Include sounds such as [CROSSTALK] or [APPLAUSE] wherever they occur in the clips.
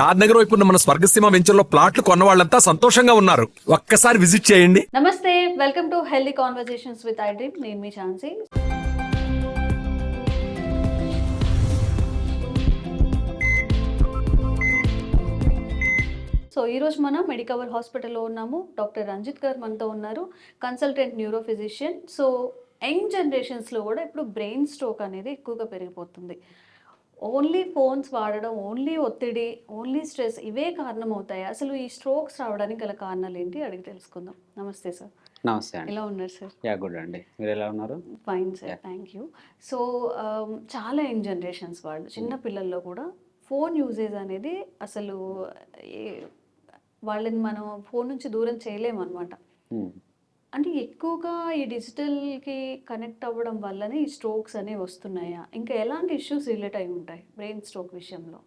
షాద్ నగర్ వైపు ఉన్న మన స్వర్గసీమ వెంచర్లో ప్లాట్లు కొన్న వాళ్ళంతా సంతోషంగా ఉన్నారు. ఒక్కసారి విజిట్ చేయండి. నమస్తే welcome to healthy conversations with I dream నేను మీ ఛాన్సీ సో ఈరోజు మనం మెడికవర్ హాస్పిటల్లో ఉన్నాము. డాక్టర్ రంజిత్ గారు మనతో ఉన్నారు. Consultant neuro physician so young జనరేషన్స్లో కూడా ఇప్పుడు బ్రెయిన్ స్ట్రోక్ అనేది ఎక్కువగా పెరిగిపోతుంది. ఓన్లీ ఫోన్స్ వాడడం ఓన్లీ ఒత్తిడి ఓన్లీ స్ట్రెస్ ఇవే కారణం అవుతాయి అసలు ఈ స్ట్రోక్స్ రావడానికి గల కారణాలు ఏంటి అడిగి తెలుసుకుందాం. నమస్తే సార్. నమస్తే అండి. ఎలా ఉన్నారు సార్? యా గుడ్ అండి. మీరు ఎలా ఉన్నారు? Fine sir. Thank you so చాలా యంగ్ జనరేషన్స్ వాళ్ళు చిన్న పిల్లల్లో కూడా ఫోన్ యూజేజ్ అనేది అసలు వాళ్ళని మనం ఫోన్ నుంచి దూరం చేయలేమన్నమాట. Hmm. అంటే ఎక్కువగా ఈ డిజిటల్కి కనెక్ట్ అవ్వడం వల్లనే ఈ స్ట్రోక్స్ అనేవి వస్తున్నాయా? ఇంకా ఎలాంటి ఇష్యూస్ రిలేట్ అయి ఉంటాయి బ్రెయిన్ స్ట్రోక్ విషయంలో?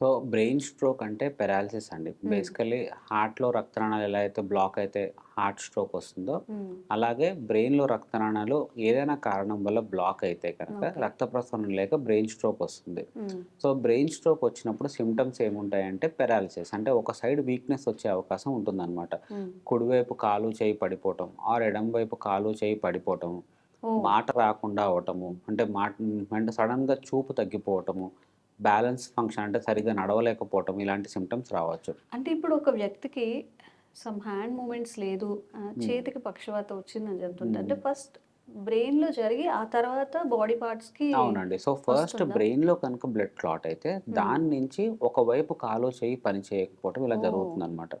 సో బ్రెయిన్ స్ట్రోక్ అంటే పెరాలసిస్ అండి బేసికలీ హార్ట్లో రక్తనాళాలు ఎలా అయితే బ్లాక్ అయితే హార్ట్ స్ట్రోక్ వస్తుందో. అలాగే బ్రెయిన్లో రక్తనాళాలు ఏదైనా కారణం వల్ల బ్లాక్ అయితే కనుక. రక్త ప్రసరణ లేక బ్రెయిన్ స్ట్రోక్ వస్తుంది. సో బ్రెయిన్ స్ట్రోక్ వచ్చినప్పుడు సిమ్టమ్స్ ఏముంటాయంటే పెరాలసిస్ అంటే ఒక సైడ్ వీక్నెస్ వచ్చే అవకాశం ఉంటుందన్నమాట. కుడివైపు కాలు చేయి పడిపోవటం ఆర్ ఎడం వైపు కాలు చేయి పడిపోవటం Oh. మాట రాకుండా అవటము అంటే మాట అంటే సడన్గా చూపు తగ్గిపోవటము బ్యాలెన్స్ ఫంక్షన్ అంటే సరిగ్గా నడవలేకపోవటం ఇలాంటి సిమ్టమ్స్ రావచ్చు. అంటే ఇప్పుడు ఒక వ్యక్తికి సమ్ హ్యాండ్ మూమెంట్స్ లేదు చేతికి పక్షవాత వచ్చిందని చెప్తుంటే అంటే ఫస్ట్ బ్రెయిన్లో జరిగి ఆ తర్వాత బాడీ పార్ట్స్కి అవునండి. So first? బ్రెయిన్లో కనుక బ్లడ్ క్లాట్ అయితే దాని నుంచి ఒకవైపు కాలు చేయి పని చేయకపోవటం ఇలా. జరుగుతుంది అనమాట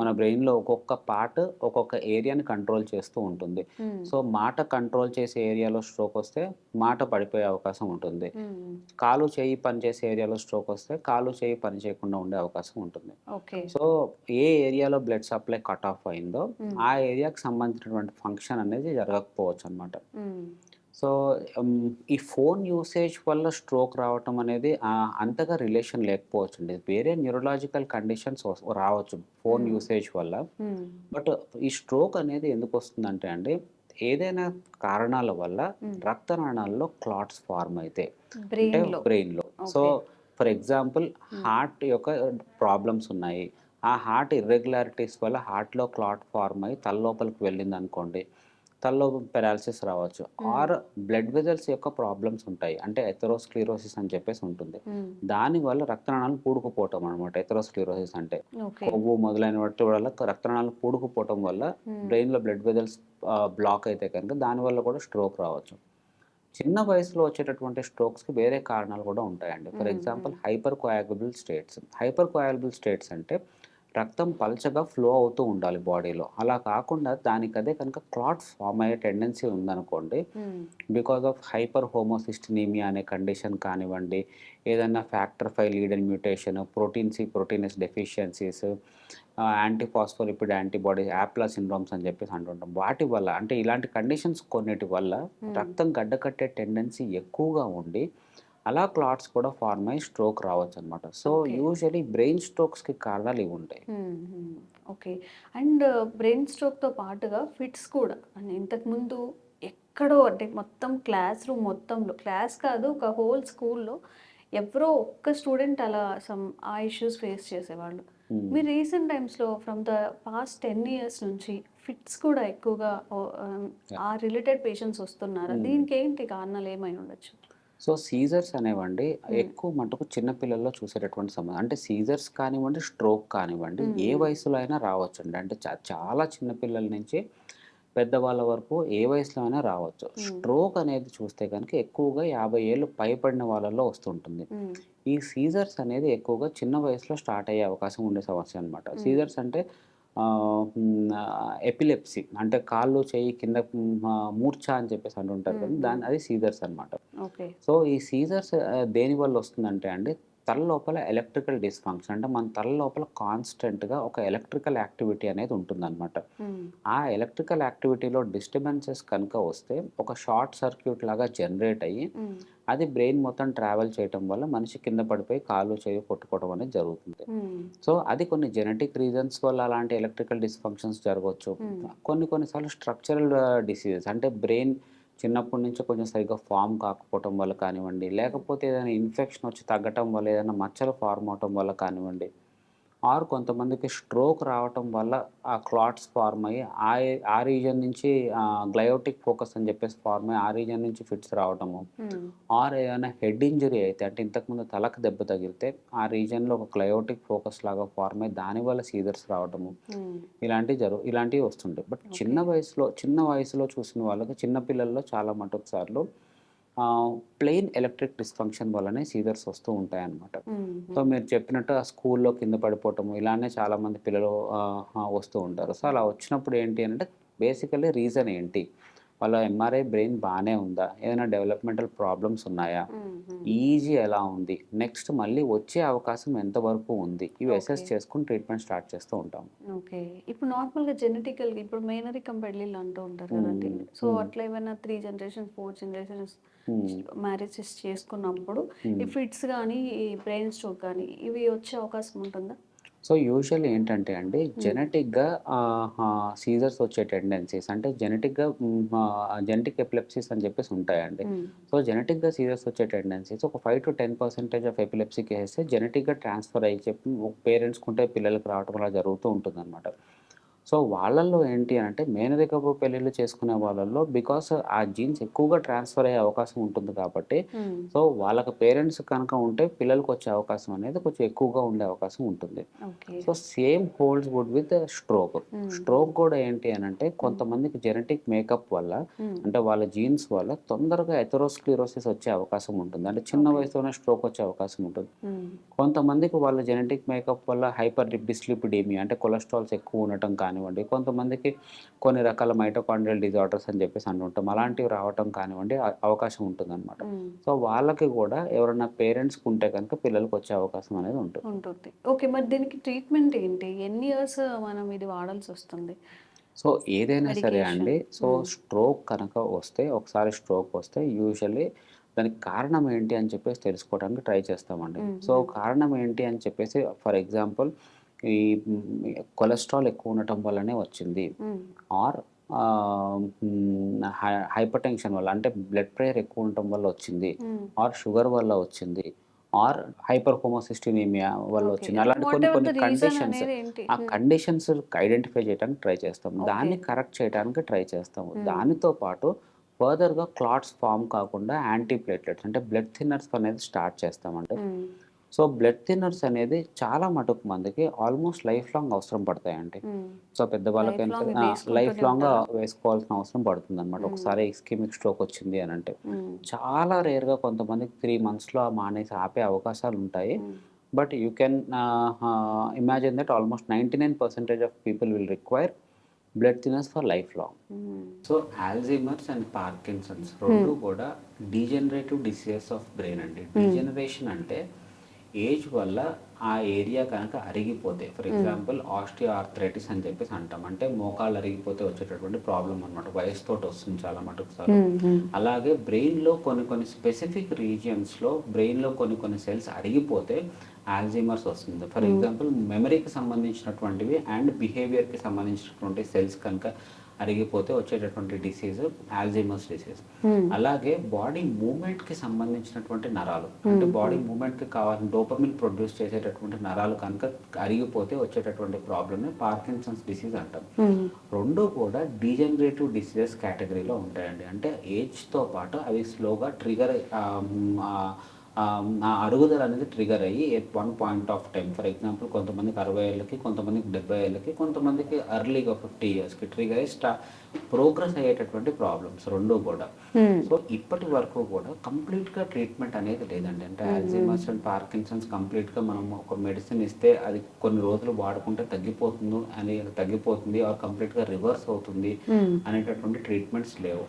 మన బ్రెయిన్లో ఒక్కొక్క పార్ట్ ఒక్కొక్క ఏరియాని కంట్రోల్ చేస్తూ ఉంటుంది. సో మాట కంట్రోల్ చేసే ఏరియాలో స్ట్రోక్ వస్తే మాట పడిపోయే అవకాశం ఉంటుంది. కాలు చేయి పని చేసే ఏరియాలో స్ట్రోక్ వస్తే కాలు చేయి పని చేయకుండా ఉండే అవకాశం ఉంటుంది. సో ఏ ఏరియాలో బ్లడ్ సప్లై కట్ ఆఫ్ అయిందో. ఆ ఏరియాకి సంబంధించినటువంటి ఫంక్షన్ అనేది జరగకపోవచ్చు అనమాట సో ఉమ్, ఈ ఫోన్ యూసేజ్ వల్ల స్ట్రోక్ రావటం అనేది అంతగా రిలేషన్ లేకపోవచ్చు అండి వేరే న్యూరలాజికల్ కండిషన్స్ రావచ్చు ఫోన్. యూసేజ్ వల్ల. బట్ ఈ స్ట్రోక్ అనేది ఎందుకు వస్తుందంటే అండి ఏదైనా కారణాల వల్ల. రక్తనాళాల్లో క్లాట్స్ ఫార్మ్ అయితే. బ్రెయిన్లో సో ఫర్ ఎగ్జాంపుల్ హార్ట్ యొక్క ప్రాబ్లమ్స్ ఉన్నాయి. ఆ హార్ట్ ఇర్రెగ్యులారిటీస్ వల్ల హార్ట్లో క్లాట్ ఫార్మ్ అయ్యి తలలోపలికి వెళ్ళింది అనుకోండి తలలోపల పెరాలసిస్ రావచ్చు. ఆర్ బ్లడ్ వెజల్స్ యొక్క ప్రాబ్లమ్స్ ఉంటాయి. అంటే ఎథరోస్క్లీరోసిస్ అని చెప్పేసి ఉంటుంది. దానివల్ల రక్తనాళాలు పూడుకుపోవటం అనమాట ఎథరోస్క్లీరోసిస్ అంటే. కొవ్వు మొదలైన వాటి వల్ల రక్తనాళాలు పూడుకుపోవటం వల్ల బ్రెయిన్లో బ్లడ్ వెజల్స్ బ్లాక్ అయితే కనుక దానివల్ల కూడా స్ట్రోక్ రావచ్చు. చిన్న వయసులో వచ్చేటటువంటి స్ట్రోక్స్కి వేరే కారణాలు కూడా ఉంటాయండి. For. Example hyper coagulable states. Hyper coagulable states అంటే రక్తం పల్చగా ఫ్లో అవుతూ ఉండాలి బాడీలో. అలా కాకుండా దానికదే కనుక క్లాట్ ఫామ్ అయ్యే టెండెన్సీ ఉందనుకోండి బికాస్ ఆఫ్ హైపర్ హోమోసిస్టినీమియా అనే కండిషన్ కానివ్వండి ఏదైనా factor five Leiden mutation protein C protein S deficiencies antiphospholipid antibodies APLA syndromes అని చెప్పేసి అంటుంటాం. వాటి వల్ల అంటే ఇలాంటి కండిషన్స్ కొన్నిటి వల్ల రక్తం గడ్డకట్టే టెండెన్సీ ఎక్కువగా ఉండి అలా క్లాట్స్ కూడా ఫార్మ్ అయ్యి స్ట్రోక్ రావచ్చు అనమాట సో. యూజువలీ బ్రెయిన్ స్ట్రోక్స్కి కారణాలు ఇవి ఉంటాయి. ఓకే. అండ్ బ్రెయిన్ స్ట్రోక్తో పాటుగా ఫిట్స్ కూడా. ఇంతకుముందు ఎక్కడో అంటే మొత్తం క్లాస్ రూమ్ మొత్తంలో క్లాస్ కాదు ఒక హోల్ స్కూల్లో ఎవరో ఒక్క స్టూడెంట్ అలా సమ్ ఆ ఇష్యూస్ ఫేస్ చేసేవాళ్ళు. మీరు రీసెంట్ టైమ్స్లో from the past ten years నుంచి ఫిట్స్ కూడా ఎక్కువగా ఆ, రిలేటెడ్ పేషెంట్స్ వస్తున్నారు. దీనికి ఏంటి కారణాలు? ఏమై ఉండొచ్చు? సో సీజర్స్ అనేవండి ఎక్కువ మటుకు చిన్న పిల్లల్లో చూసేటటువంటి సమస్య అంటే సీజర్స్ కానివ్వండి స్ట్రోక్ కానివ్వండి ఏ. వయసులో అయినా రావచ్చండి అంటే చా- చాలా చిన్న పిల్లల నుంచి పెద్దవాళ్ళ వరకు ఏ వయసులో అయినా రావచ్చు. స్ట్రోక్ అనేది చూస్తే కనుక ఎక్కువగా యాభై ఏళ్ళు పైపడిన వాళ్ళలో వస్తుంటుంది. ఈ సీజర్స్ అనేది ఎక్కువగా చిన్న వయసులో స్టార్ట్ అయ్యే అవకాశం ఉండే సమస్య అనమాట. సీజర్స్ అంటే ఎపిలెప్సీ అంటే కాళ్ళు చేయి కింద మూర్ఛ అని చెప్పేసి అంటుంటారు కదా. దాని అది సీజర్స్ అన్నమాట ఓకే సో ఈ సీజర్స్ దేని వల్ల వస్తుందంటే అండి తల లోపల ఎలక్ట్రికల్ డిస్ఫంక్షన్ అంటే మన తల లోపల కాన్స్టెంట్గా ఒక ఎలక్ట్రికల్ యాక్టివిటీ అనేది ఉంటుందన్నమాట. ఆ ఎలక్ట్రికల్ యాక్టివిటీలో డిస్టర్బెన్సెస్ కనుక వస్తే ఒక షార్ట్ సర్క్యూట్ లాగా జనరేట్ అయ్యి. అది బ్రెయిన్ మొత్తం ట్రావెల్ చేయటం వల్ల మనిషి కింద పడిపోయి కాలు చేయి కొట్టుకోవడం అనేది జరుగుతుంది. సో అది కొన్ని జెనెటిక్ రీజన్స్ వల్ల అలాంటి ఎలక్ట్రికల్ డిస్ఫంక్షన్స్ జరగవచ్చు. కొన్ని కొన్నిసార్లు స్ట్రక్చరల్ డిసీజెస్ అంటే బ్రెయిన్ చిన్నప్పటి నుంచి కొంచెం సరిగ్గా ఫామ్ కాకపోవటం వల్ల కానివ్వండి లేకపోతే ఏదైనా ఇన్ఫెక్షన్ వచ్చి తగ్గటం వల్ల ఏదైనా మచ్చలు ఫార్మ్ అవటం వల్ల కానివ్వండి ఆర్ కొంతమందికి స్ట్రోక్ రావటం వల్ల ఆ క్లాట్స్ ఫార్మ్ అయ్యి ఆ ఆ రీజన్ నుంచి గ్లయోటిక్ ఫోకస్ అని చెప్పేసి ఫార్మ్ అయ్యి ఆ రీజన్ నుంచి ఫిట్స్ రావటము మ్మ్. ఆర్ ఏదైనా హెడ్ ఇంజరీ అయితే అంటే ఇంతకుముందు తలకు దెబ్బ తగిలితే ఆ రీజన్లో ఒక క్లయోటిక్ ఫోకస్ లాగా ఫార్మ్ అయ్యి దానివల్ల సీజర్స్ రావటము మ్మ్. ఇలాంటివి జరుగు ఇలాంటివి వస్తుంటాయి బట్ చిన్న వయసులో చిన్న వయసులో చూసిన వాళ్ళకి చిన్న పిల్లల్లో చాలా మటుకు సార్లు ప్లెయిన్ ఎలక్ట్రిక్ డిస్ఫంక్షన్ వల్లనే సీజర్స్ వస్తూ ఉంటాయి అన్నమాట. సో మీరు చెప్పినట్టు ఆ స్కూల్లో కింద పడిపోవటము ఇలానే చాలా మంది పిల్లలు వస్తూ ఉంటారు. సో అలా వచ్చినప్పుడు ఏంటి అంటే బేసికలీ రీజన్ ఏంటి? వాళ్ళ ఎంఆర్ఐ బ్రెయిన్ బాగానే ఉందా ఏదైనా డెవలప్మెంటల్ ప్రాబ్లమ్స్ ఉన్నాయా. ఈజీ ఎలా ఉంది నెక్స్ట్ మళ్ళీ వచ్చే అవకాశం ఎంతవరకు ఉంది ఇవి అసెస్. చేసుకుని ట్రీట్మెంట్ స్టార్ట్ చేస్తూ ఉంటాం ఓకే ఇప్పుడు నార్మల్గా జెనెటికల్ ఇప్పుడు మేనరికం పెళ్ళిళ్ళు అంటూ ఉంటారు కదండి. సో. అట్లా ఏమైనా three generations four generations Hmm. Marriages చేసుకున్నప్పుడు. ఈ ఫిట్స్ కానీ ఈ బ్రెయిన్ స్ట్రోక్ కానీ ఇవి వచ్చే అవకాశం ఉంటుందా సో యూజువల్ ఏంటంటే అండి జెనెటిక్గా సీజర్స్ వచ్చే టెండెన్సీస్ అంటే జెనెటిక్గా జెనెటిక్ ఎపిలెప్సీస్ అని చెప్పేసి ఉంటాయండి. సో జెనెటిక్గా సీరియస్ వచ్చే టెండెన్సీస్ ఒక five to ten percentage of epilepsy cases జెనెటిక్గా transfer అయ్యి చెప్పి పేరెంట్స్కి ఉంటే పిల్లలకి రావడం అలా జరుగుతూ ఉంటుంది అనమాట సో వాళ్ళల్లో ఏంటి అంటే మేనరికపు పెళ్ళిళ్ళు చేసుకునే వాళ్ళల్లో బికాస్ ఆ జీన్స్ ఎక్కువగా ట్రాన్స్ఫర్ అయ్యే అవకాశం ఉంటుంది కాబట్టి. సో వాళ్ళకి పేరెంట్స్ కనుక ఉంటే పిల్లలకు వచ్చే అవకాశం అనేది కొంచెం ఎక్కువగా ఉండే అవకాశం ఉంటుంది so same holds good with stroke. Stroke కూడా ఏంటి అని అంటే కొంతమందికి జెనెటిక్ మేకప్ వల్ల. అంటే వాళ్ళ జీన్స్ వల్ల తొందరగా ఎథరోస్క్లిరోసిస్ వచ్చే అవకాశం ఉంటుంది అంటే చిన్న. వయసులోనే స్ట్రోక్ వచ్చే అవకాశం ఉంటుంది. కొంతమందికి వాళ్ళ జెనెటిక్ మేకప్ వల్ల హైపర్ డిస్లిపిడేమియా అంటే కొలెస్ట్రాల్స్ ఎక్కువ ఉండటం కానివ్వండి కొంతమందికి కొన్ని రకాల మైటోకాండ్రియల్ డిజార్డర్స్ అని చెప్పేసి అంటుంటాం అలాంటివి రావటం కానివ్వండి అవకాశం ఉంటుందన్నమాట మ్మ్. సో వాళ్ళకి కూడా ఎవరైనా పేరెంట్స్కి ఉంటే కనుక పిల్లలకు వచ్చే అవకాశం అనేది ఉంటుంది ఉంటుంది ఓకే మరి దీనికి ట్రీట్మెంట్ ఏంటి ఎన్ని ఇయర్స్ మనం ఇది వాడాల్సి వస్తుంది సో ఏదైనా సరే. అండి సో. స్ట్రోక్ కనుక వస్తే ఒకసారి స్ట్రోక్ వస్తే యూజువల్లీ దానికి కారణం ఏంటి అని చెప్పేసి తెలుసుకోవడానికి ట్రై చేస్తామండి. సో కారణం ఏంటి అని చెప్పేసి ఫర్ ఎగ్జాంపుల్ ఈ కొలెస్ట్రాల్ ఎక్కువ ఉండటం వల్లనే వచ్చింది. ఆర్ హైపర్ టెన్షన్ వల్ల అంటే బ్లడ్ ప్రెషర్ ఎక్కువ ఉండటం వల్ల వచ్చింది. ఆర్ షుగర్ వల్ల వచ్చింది ఆర్ హైపర్ హోమోసిస్టినిమియా వల్ల. వచ్చింది అలాంటి కొన్ని కొన్ని కండిషన్స్? ఆ. కండిషన్స్ ఐడెంటిఫై చేయడానికి ట్రై చేస్తాం. దాన్ని కరెక్ట్ చేయడానికి ట్రై చేస్తాము. దానితో పాటు ఫర్దర్గా క్లాట్స్ ఫామ్ కాకుండా యాంటీ ప్లేట్లెట్స్ అంటే బ్లడ్ థిన్నర్స్ అనేది స్టార్ట్ చేస్తామండి మ్మ్. సో బ్లడ్ థిన్నర్స్ అనేది చాలా మటుకు మందికి ఆల్మోస్ట్ లైఫ్ లాంగ్ అవసరం పడతాయండి. సో పెద్దవాళ్ళకైనా లైఫ్ లాంగ్? వేసుకోవాల్సిన అవసరం పడుతుంది అనమాట. ఒకసారి ఎక్స్కిమిక్ స్ట్రోక్ వచ్చింది అని అంటే. చాలా రేర్గా కొంతమందికి త్రీ మంత్స్లో మానేసి ఆపే అవకాశాలు ఉంటాయి. But you can imagine that almost ninety nine percentage of people will require blood thinners for life long. So Alzheimer's and Parkinson's రెండు కూడా డీజనరేటివ్ డిసీజెస్ ఆఫ్ బ్రెయిన్ అండి డీజనరేషన్ అంటే ఏజ్ వల్ల ఆ ఏరియా కనుక అరిగిపోతే ఫర్ ఎగ్జాంపుల్ ఆస్టియో ఆర్థరైటిస్ అని చెప్పేసి అంటాం అంటే మోకాళ్ళు అరిగిపోతే వచ్చేటటువంటి ప్రాబ్లం అనమాట వయసుతో వస్తుంది చాలా మటుకు. మ్మ్. అలాగే బ్రెయిన్లో కొన్ని కొన్ని స్పెసిఫిక్ రీజియన్స్లో బ్రెయిన్లో కొన్ని కొన్ని సెల్స్ అరిగిపోతే ఆల్జీమర్స్ వస్తుంది ఫర్ ఎగ్జాంపుల్ మెమరీకి సంబంధించినటువంటివి అండ్ బిహేవియర్కి సంబంధించినటువంటి సెల్స్ కనుక అరిగిపోతే వచ్చేటటువంటి డిసీజ్ ఆల్జీమర్స్ డిసీజ్. అలాగే బాడీ మూమెంట్కి సంబంధించినటువంటి నరాలు. అంటే బాడీ మూమెంట్కి కావాలని డోపమిన్ ప్రొడ్యూస్ చేసేటటువంటి నరాలు కనుక అరిగిపోతే వచ్చేటటువంటి ప్రాబ్లమ్ని పార్కిన్సన్స్ డిసీజ్ అంటాం. మ్మ్. రెండు కూడా డీజనరేటివ్ డిసీజెస్ కేటగిరీలో ఉంటాయండి. అంటే ఏజ్తో పాటు అవి స్లోగా ట్రిగర్ ఆ అరుగుదల అనేది ట్రిగర్ అయ్యి at one point of time for example కొంతమందికి అరవై ఏళ్ళకి కొంతమందికి డెబ్బై ఏళ్ళకి కొంతమందికి అర్లీగా ఫిఫ్టీ ఇయర్స్కి ట్రిగర్ అయ్యి స్టా ప్రోగ్రెస్ అయ్యేటటువంటి ప్రాబ్లమ్స్ రెండు కూడా. సో ఇప్పటి వరకు కూడా కంప్లీట్గా ట్రీట్మెంట్ అనేది లేదండి. అంటే ఆల్జీమర్స్ అండ్ పార్కిన్సన్స్ కంప్లీట్గా మనం ఒక మెడిసిన్ ఇస్తే అది కొన్ని రోజులు వాడుకుంటే తగ్గిపోతుంది అని తగ్గిపోతుంది ఆర్ కంప్లీట్గా రివర్స్ అవుతుంది మ్మ్. అనేటటువంటి ట్రీట్మెంట్స్ లేవు.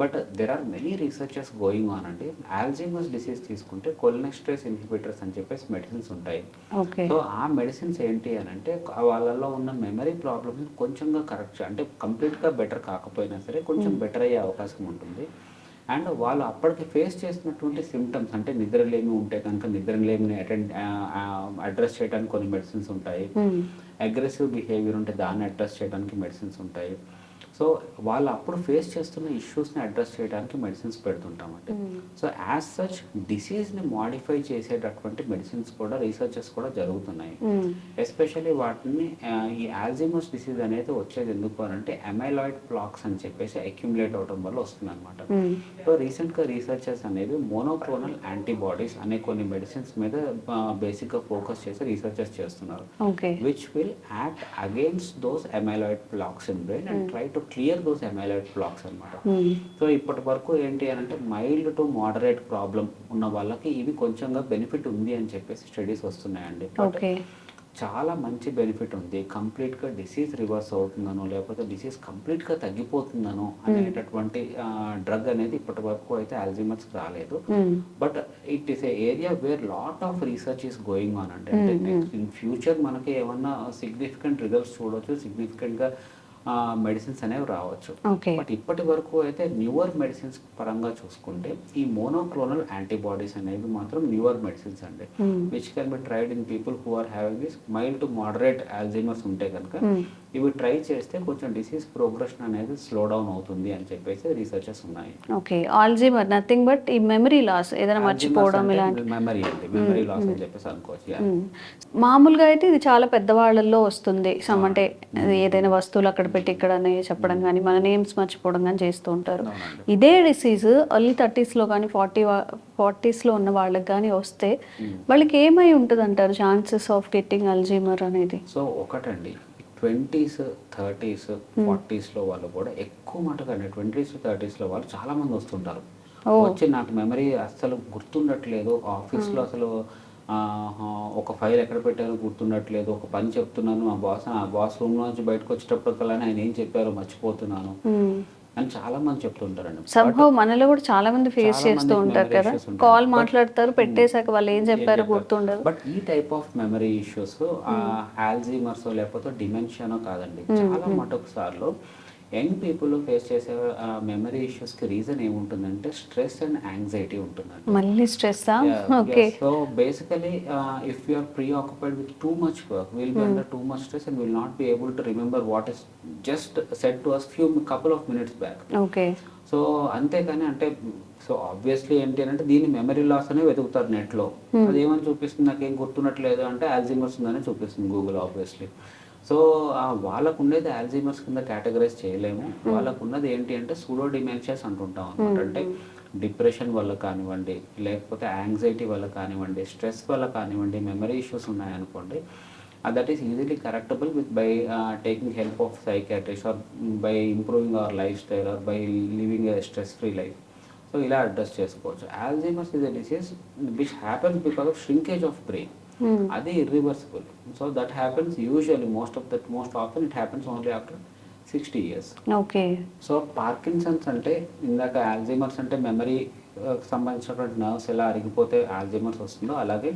But there are many researches going on అండి ఆల్జీమర్స్ డిసీజ్ తీసుకుంటే కొలినెస్ట్రేస్ ఇన్హిబిటర్స్ అని చెప్పేసి మెడిసిన్స్ ఉంటాయి. ఓకే సో ఆ మెడిసిన్స్ ఏంటి అని అంటే వాళ్ళలో ఉన్న మెమరీ ప్రాబ్లమ్స్ కొంచెంగా కరెక్ట్ అంటే కంప్లీట్గా బెటర్ కాకపోయినా సరే కొంచెం బెటర్ అయ్యే అవకాశం ఉంటుంది. అండ్ వాళ్ళు అప్పటికి ఫేస్ చేసినటువంటి సిమ్టమ్స్ అంటే నిద్రలేమి ఉంటే కనుక నిద్రలేమిని అటెండ్ అడ్రస్ చేయడానికి కొన్ని మెడిసిన్స్ ఉంటాయి. అగ్రెసివ్ బిహేవియర్ ఉంటే దాన్ని అడ్రస్ చేయడానికి మెడిసిన్స్ ఉంటాయి. సో వాళ్ళు అప్పుడు ఫేస్ చేస్తున్న ఇష్యూస్ని అడ్రస్ చేయడానికి మెడిసిన్స్ పెడుతుంటామండి. సో యాజ్ సచ్ డిసీజ్ని మాడిఫై చేసేటటువంటి మెడిసిన్స్ కూడా రీసెర్చెస్ కూడా జరుగుతున్నాయి. ఎస్పెషల్లీ వాటిని ఈ ఆల్జిమస్ డిసీజ్ అనేది వచ్చేది ఎందుకు అని అంటే అమైలాయిడ్ ప్లాక్స్ అని చెప్పేసి అక్యుములేట్ అవడం వల్ల వస్తుంది అనమాట సో రీసెంట్గా రీసెర్చర్స్ అనేవి మోనోక్లోనల్ యాంటీబాడీస్ అనే కొన్ని మెడిసిన్స్ మీద బేసిక్గా ఫోకస్ చేసి రీసెర్చర్స్ చేస్తున్నారు. Okay. Which will act against those amyloid plaques in brain and try clear those amyloid plaques అనమాట సో ఇప్పటి వరకు ఏంటి అని అంటే మైల్డ్ టు మోడరేట్ ప్రాబ్లం ఉన్న వాళ్ళకి ఇవి కొంచెంగా బెనిఫిట్ ఉంది అని చెప్పేసి స్టడీస్ వస్తున్నాయండి. చాలా మంచి బెనిఫిట్ ఉంది. కంప్లీట్గా డిసీజ్ రివర్స్ అవుతుందనో లేకపోతే డిసీజ్ కంప్లీట్గా తగ్గిపోతుందనో అనేటటువంటి డ్రగ్ అనేది ఇప్పటి వరకు అయితే ఆల్జిమర్స్ రాలేదు. But it is a area where lot of research is going on అంటే ఇన్ ఫ్యూచర్ మనకి ఏమన్నా సిగ్నిఫికెంట్ రిజల్ట్స్ చూడొచ్చు. సిగ్నిఫికెంట్గా మెడిసిన్స్ అనేవి రావచ్చు. బట్ ఇప్పటి వరకు అయితే న్యూవర్ మెడిసిన్స్ పరంగా చూసుకుంటే ఈ మోనోక్లోనల్ యాంటీబాడీస్ అనేవి మాత్రం న్యూవర్ మెడిసిన్స్ అండి. Which can be tried in people who are having this mild to moderate Alzheimer's ఉంటే కనుక ఇవి ట్రై చేస్తే కొంచెం డిసీజ్ ప్రోగ్రెషన్ అనేది స్లో డౌన్ అవుతుంది అని చెప్పేసి రీసెర్చెస్ ఉన్నాయి. ఓకే. ఆల్జీమర్ నథింగ్ బట్ ఈ మెమరీ లాస్ ఏదైనా మర్చిపోవడం ఇలాంటి మెమరీ అండి. మెమరీ లాస్ అని చెప్పేసి అనుకోవచ్చు. మామూలుగా అయితే ఇది చాలా పెద్దవాళ్ళల్లో వస్తుంది. సమ్ అంటే ఏదైనా వస్తువులు అక్కడ పెట్టి ఇక్కడనే చెప్పడం కానీ మన నేమ్స్ మర్చిపోవడం కానీ చేస్తూ ఉంటారు. ఇదే డిసీజ్ ఎర్లీ థర్టీస్లో కానీ ఫార్టీ ఫార్టీస్లో ఉన్న వాళ్ళకి కానీ వస్తే వాళ్ళకి ఏమై ఉంటుంది అంటారు ఛాన్సెస్ ఆఫ్ గెట్టింగ్ అల్జీమర్ అనేది? సో ఒకటండి. ట్వంటీస్ థర్టీస్ ఫార్టీస్లో వాళ్ళు కూడా ఎక్కువ మటుకండి ట్వంటీస్ థర్టీస్లో వాళ్ళు చాలా మంది వస్తుంటారు. వచ్చి నాకు మెమరీ అస్సలు గుర్తుండట్లేదు. ఆఫీస్లో అసలు ఒక ఫైల్ ఎక్కడ పెట్టారో గుర్తుండట్లేదు. ఒక పని చెప్తున్నాను మా బాస్ ఆ బాస్ రూమ్ నుంచి బయటకు వచ్చేటప్పటికల్లా ఆయన ఏం చెప్పారో మర్చిపోతున్నాను. అని చాలా మంది చెప్తుంటారండి సంభవ్ మనలో కూడా చాలా మంది ఫేస్ చేస్తూ ఉంటారు కదా. కాల్ మాట్లాడతారు పెట్టేశాక వాళ్ళు ఏం చెప్పారో గుర్తుండదు. బట్ ఈ type of memory issues Alzheimer's లేకపోతే డిమెన్షియానో కాదండి. చాలా మటుకు సార్లు యంగ్ పీపుల్ ఫేస్ చేసే మెమరీ ఇష్యూస్కి రీజన్ ఏముంటుందంటే స్ట్రెస్ అండ్ యాంగ్జైటీ ఉంటుందండి. మళ్ళీ stress [LAUGHS] okay. So basically if you are preoccupied with too much work will be under too much stress and will not be able to remember what is just said to us few couple of minutes back okay. So అంతేకాని అంటే so obviously ఏంటి అని అంటే దీని memory loss అనే వెతుకుతారు నెట్లో అది ఏమని చూపిస్తుంది? నాకు గుర్తున్నట్లేదు అంటే ఆల్జీమర్స్ ఉందని చూపిస్తుంది గూగుల్ ఆబ్వియస్లీ సో వాళ్ళకు ఉండేది ఆల్జీమర్స్ కింద కేటగరైజ్ చేయలేము. వాళ్ళకు ఉన్నది ఏంటి అంటే సూడో డిమెన్షియాస్ అంటుంటాం అనమాట అంటే డిప్రెషన్ వల్ల కానివ్వండి లేకపోతే యాంగ్జైటీ వల్ల కానివ్వండి స్ట్రెస్ వల్ల కానివ్వండి మెమరీ ఇష్యూస్ ఉన్నాయనుకోండి that is easily correctable with by taking help of psychiatrist or by improving our life style or by living a stress free life. So ఇలా అడ్రస్ చేసుకోవచ్చు. Alzheimer's is a disease which happens because of shrinkage of brain. అది irreversible so that happens usually most of that most often it happens only after sixty years okay so Parkinson's అంటే ఇందాక Alzheimer's అంటే memory సంబంధించినటువంటి nerves ఎలా అరిగిపోతే Alzheimer's వస్తుందో అలాగే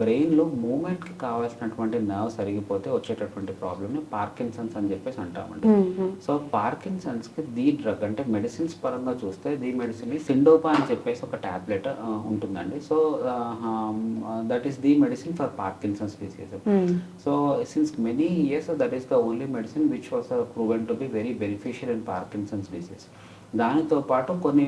బ్రెయిన్లో మూమెంట్కి కావాల్సినటువంటి నర్వ్స్ అరిగిపోతే వచ్చేటటువంటి ప్రాబ్లమ్ని పార్కిన్సన్స్ అని చెప్పేసి అంటామండి. సో పార్కిన్సన్స్కి దీ డ్రగ్ అంటే మెడిసిన్స్ పరంగా చూస్తే దీ మెడిసిన్ సిండోపా అని చెప్పేసి ఒక ట్యాబ్లెట్ ఉంటుందండి. So that is the medicine for Parkinson's disease so since many years that is the only medicine which was proven to be very beneficial in Parkinson's disease దానితో పాటు కొన్ని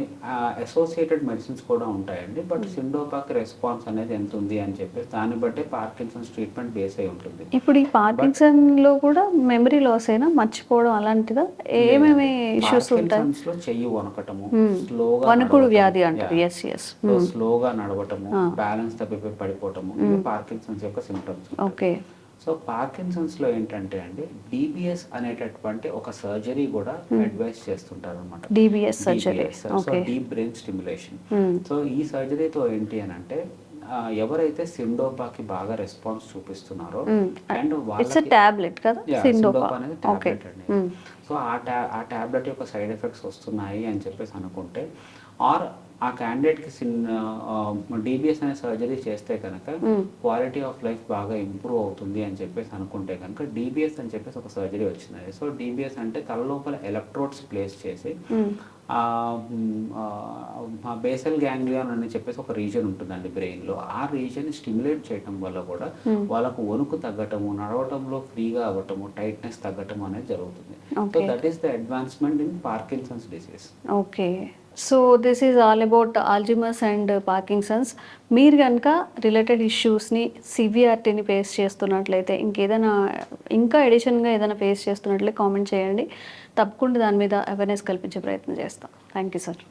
అసోసియేటెడ్ మెడిసిన్స్ కూడా ఉంటాయండి. But సిండోపాకి response అనేది ఎంత ఉంది అని చెప్పేసి దాన్ని బట్టే పార్కిన్సన్స్ ట్రీట్మెంట్ బేస్ అయి ఉంటుంది. ఇప్పుడు ఈ పార్కిన్సన్లో కూడా మెమరీ లాస్ అయినా మర్చిపోవడం అలాంటిదా? ఏమేమి ఇష్యూస్ ఉంటాయి? లో చెయ్యి వనకటము. స్లోగా వణుకుడు నడవటము. వ్యాధి అంటారు. ఎస్ ఎస్ స్లోగా నడవటము బ్యాలెన్స్ తప్పిపోయి పడిపోవటము ఇవి పార్కిన్సన్స్ యొక్క సిమ్టమ్స్ ఓకే. సో పార్కిన్సన్స్లో ఏంటంటే అండి డిబిఎస్ అనేటటువంటి ఒక సర్జరీ కూడా అడ్వైస్ చేస్తుంటారు అనమాట DBS surgery so deep brain stimulation so ఈ సర్జరీతో ఏంటి అని అంటే ఎవరైతే సిండోపాకి బాగా రెస్పాన్స్ చూపిస్తున్నారో అండ్ ఇట్స్ టాబ్లెట్ కదా? సిండోపా. అనేది tablet అండి. సో ఆ టా ఆ టాబ్లెట్ యొక్క సైడ్ ఎఫెక్ట్స్ వస్తున్నాయి అని చెప్పేసి అనుకుంటే ఆర్ ఆ క్యాండిడేట్కి సిన్ డిబిఎస్ అనే సర్జరీ చేస్తే కనుక క్వాలిటీ ఆఫ్ లైఫ్ బాగా ఇంప్రూవ్ అవుతుంది అని చెప్పేసి అనుకుంటే కనుక డిబిఎస్ అని చెప్పేసి ఒక సర్జరీ వచ్చింది. సో డిబిఎస్ అంటే తల లోపల ఎలక్ట్రోడ్స్ ప్లేస్ చేసి బేసల్ గ్యాంగ్లియాన్ అని చెప్పేసి ఒక రీజన్ ఉంటుందండి బ్రెయిన్లో. ఆ రీజన్ స్టిమ్యులేట్ చేయడం వల్ల కూడా వాళ్ళకు వణుకు తగ్గటము నడవటంలో ఫ్రీగా అవ్వటము టైట్నెస్ తగ్గటం అనేది జరుగుతుంది. So. That is the advancement in Parkinson's disease. Okay. So this is all about Alzheimer's and Parkinson's మీరు కనుక రిలేటెడ్ ఇష్యూస్ని సివిఆర్టీని ఫేస్ చేస్తున్నట్లయితే ఇంకేదైనా ఇంకా ఎడిషన్గా ఏదైనా ఫేస్ చేస్తున్నట్లయితే కామెంట్ చేయండి. తప్పకుండా దాని మీద అవేర్నెస్ కల్పించే ప్రయత్నం చేస్తాం. Thank you sir